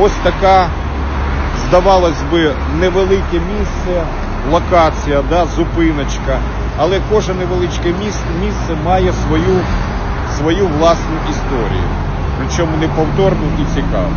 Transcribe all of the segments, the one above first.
Ось така, здавалось би, невелике місце, локація, да, зупиночка. Але кожне невеличке місце, має свою, свою власну історію. Причому неповторну і цікаву.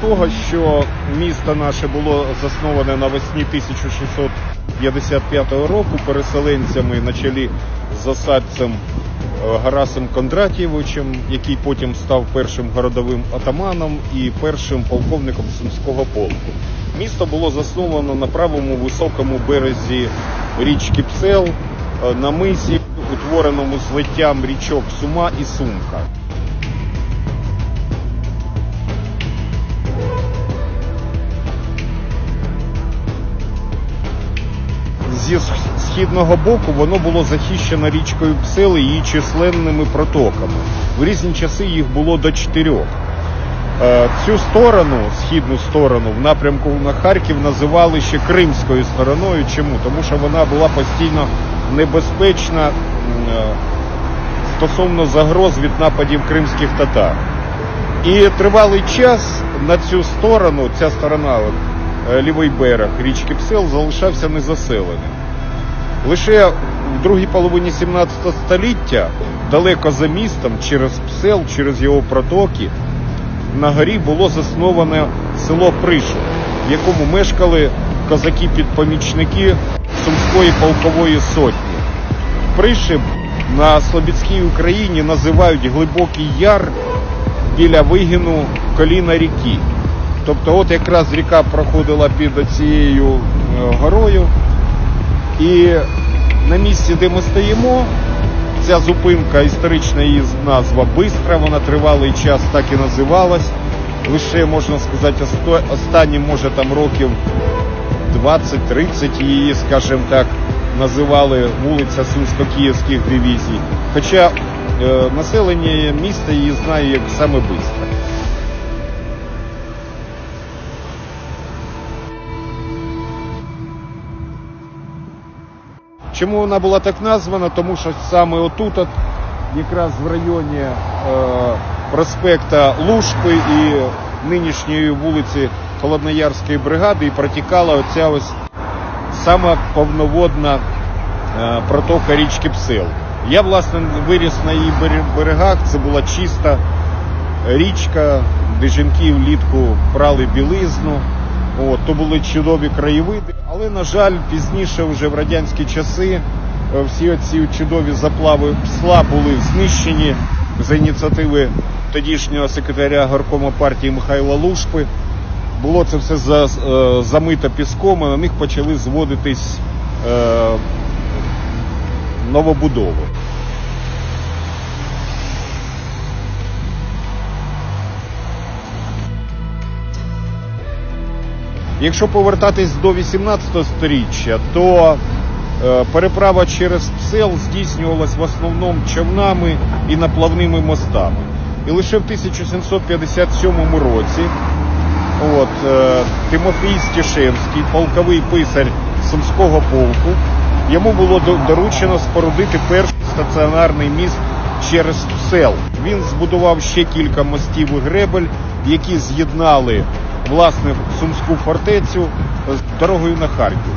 Того, що місто наше було засноване навесні 1655 року переселенцями на чолі з засадцем е, Гарасом Кондратєвичем, який потім став першим городовим атаманом і першим полковником Сумського полку. Місто було засновано на правому високому березі річки Псел е, на мисі, утвореному злиттям річок Сума і Сумка. Зі східного боку воно було захищено річкою Псел і її численними протоками. В різні часи їх було до чотирьох. Е, Цю сторону, східну сторону, в напрямку на Харків називали ще Кримською стороною. Чому? Тому що вона була постійно небезпечна е, стосовно загроз від нападів кримських татар. І тривалий час на цю сторону, ця сторона, е, лівий берег річки Псел, залишався незаселеним. Лише в другій половині 17 століття, далеко за містом, через Псел, через його протоки, на горі було засноване село Пришин, в якому мешкали козаки-підпомічники Сумської полкової сотні. Пришиб на Слобідській Україні називають глибокий яр біля вигину коліна ріки. Тобто, от якраз ріка проходила під цією е, горою, і на місці, де ми стоїмо, ця зупинка, історична її назва Бистра, вона тривалий час так і називалась. Лише можна сказати, останні, може там років 20-30 її, скажімо так, називали вулиця Сумсько-Київських дивізій. Хоча е, населення міста її знає як саме Бистра. Чому вона була так названа? Тому що саме отут, от, якраз в районі е, проспекта Лушпи і нинішньої вулиці Холодноярської бригади і протікала оця ось сама повноводна е, протока річки Псел. Я, власне, виріс на її берегах. Це була чиста річка, де жінки влітку прали білизну. От, то були чудові краєвиди. Але, на жаль, пізніше, вже в радянські часи, е, всі ці чудові заплави псла були знищені за ініціативи тодішнього секретаря горкому партії Михайла Лушпи. Було це все за, е, замито піском, і на них почали зводитись е, новобудови. Якщо повертатись до 18 століття, то е, переправа через Псел здійснювалась в основному човнами і наплавними мостами. І лише в 1757 році от, е, Тимофій Стішевський, полковий писар Сумського полку, йому було доручено спорудити перший стаціонарний міст через Псел. Він збудував ще кілька мостів і гребель, які з'єднали власне Сумську фортецю з дорогою на Харків.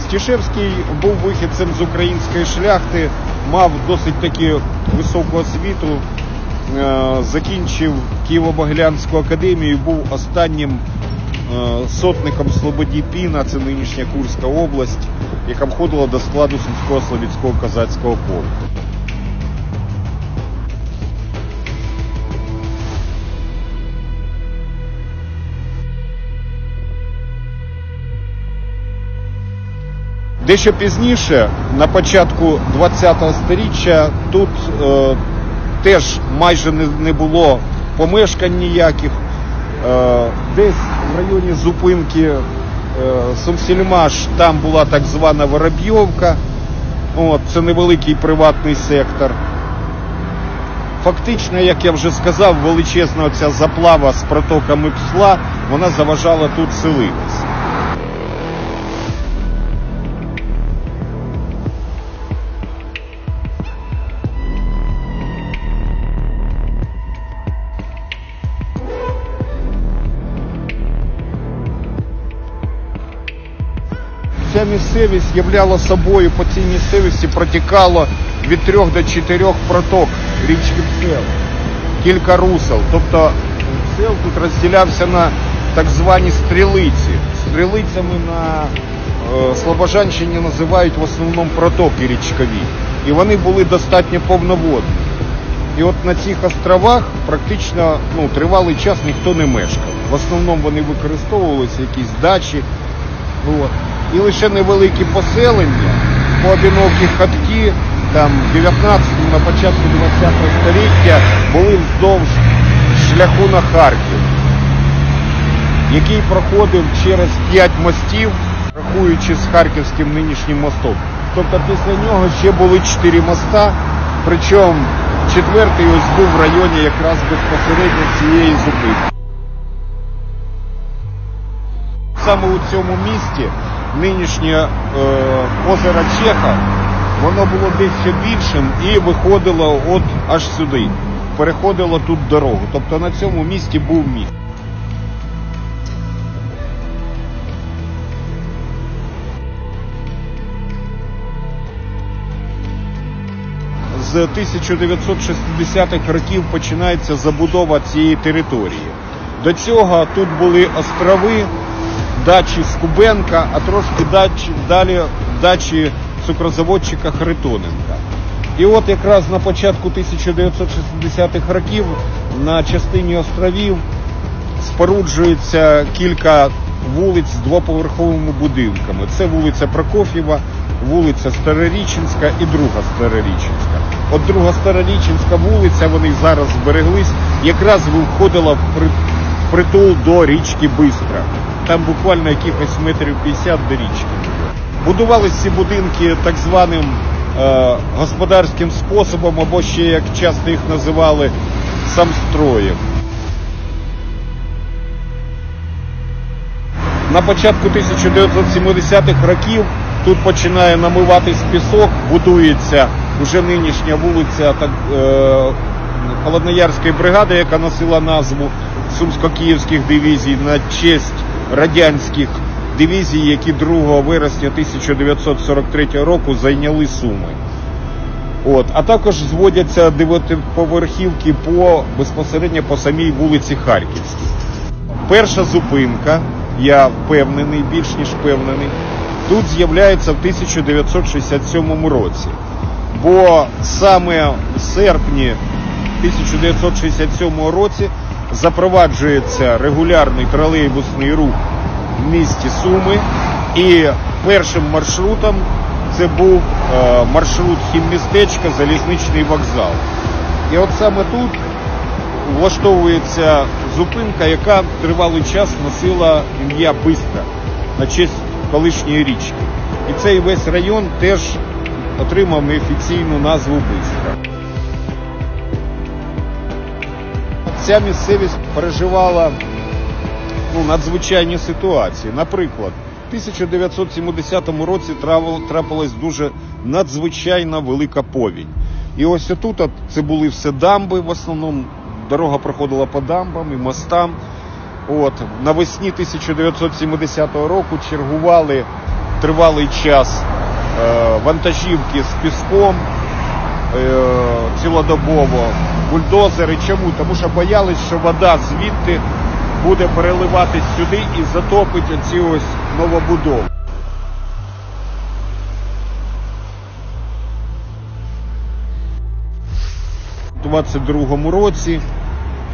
Стішевський був вихідцем з української шляхти, мав досить таки високу освіту, е, закінчив Києво-Могилянську академію, був останнім е, сотником Слободі Піна, це нинішня Курська область, яка входила до складу Сумського Слобідського козацького полку. Дещо пізніше, на початку ХХ століття, тут е, теж майже не, не було помешкань ніяких. Е, Десь в районі зупинки е, Сумсільмаш там була так звана Воробйовка. От, це невеликий приватний сектор. Фактично, як я вже сказав, величезна оця заплава з протоками псла, вона заважала тут селитись. Ця місцевість являла собою по цій місцевості протікало від трьох до чотирьох проток річки Псел, кілька русел. Тобто Псел тут розділявся на так звані стрілиці. Стрілицями на е, Слобожанщині називають в основному протоки річкові. І вони були достатньо повноводні. І от на цих островах практично ну, тривалий час ніхто не мешкав. В основному вони використовувалися якісь дачі. От. І лише невеликі поселення, поодинокі хатки, там в 19-му, на початку 20-го століття були вздовж шляху на Харків, який проходив через 5 мостів, рахуючи з Харківським нинішнім мостом. Тобто після нього ще були 4 моста, причому четвертий ось був в районі якраз безпосередньо цієї зупинки. Саме у цьому місті нинішнє е, озеро Чеха, воно було дещо більшим і виходило от аж сюди. Переходило тут дорогу. Тобто на цьому місті був міст. З 1960-х років починається забудова цієї території. До цього тут були острови, дачі Скубенка, а трошки дачі, далі дачі цукрозаводчика Харитоненка. І от якраз на початку 1960-х років на частині островів споруджується кілька вулиць з двоповерховими будинками. Це вулиця Прокоф'єва, вулиця Староріченська і друга Староріченська. От друга Староріченська вулиця, вони зараз збереглись, якраз входила в притул до річки Бистра. Там буквально якихось метрів 50 до річки. Будувались ці будинки так званим е, господарським способом, або ще як часто їх називали самстроєм. На початку 1970-х років тут починає намиватись пісок, будується вже нинішня вулиця так, е, Холодноярської бригади, яка носила назву Сумсько-Київських дивізій на честь радянських дивізій, які 2 вересня 1943 року зайняли Суми. От, а також зводяться дев'ятиповерхівки по безпосередньо по самій вулиці Харківській. Перша зупинка, я впевнений, більш ніж впевнений, тут з'являється в 1967 році. Бо саме в серпні 1967 році запроваджується регулярний тролейбусний рух в місті Суми. І першим маршрутом це був е, маршрут Хіммістечка, залізничний вокзал. І от саме тут влаштовується зупинка, яка тривалий час носила ім'я Бистра на честь колишньої річки. І цей весь район теж отримав неофіційну назву Бистра. Ця місцевість переживала ну, надзвичайні ситуації. Наприклад, в 1970 році трапилась дуже надзвичайна велика повінь. І ось отут от, це були все дамби в основному. Дорога проходила по дамбам і мостам. От, навесні 1970 року чергували тривалий час е, вантажівки з піском цілодобово, бульдозери. Чому? Тому що боялись, що вода звідти буде переливатись сюди і затопить оці ось новобудови. У 22-му році,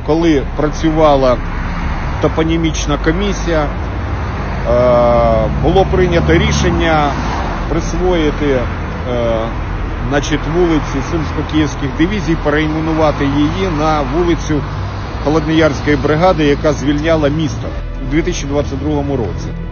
коли працювала топонімічна комісія, е, було прийнято рішення присвоїти е, значить, вулиці Сумсько-Київських дивізій, перейменувати її на вулицю Холодноярської бригади, яка звільняла місто у 2022 році.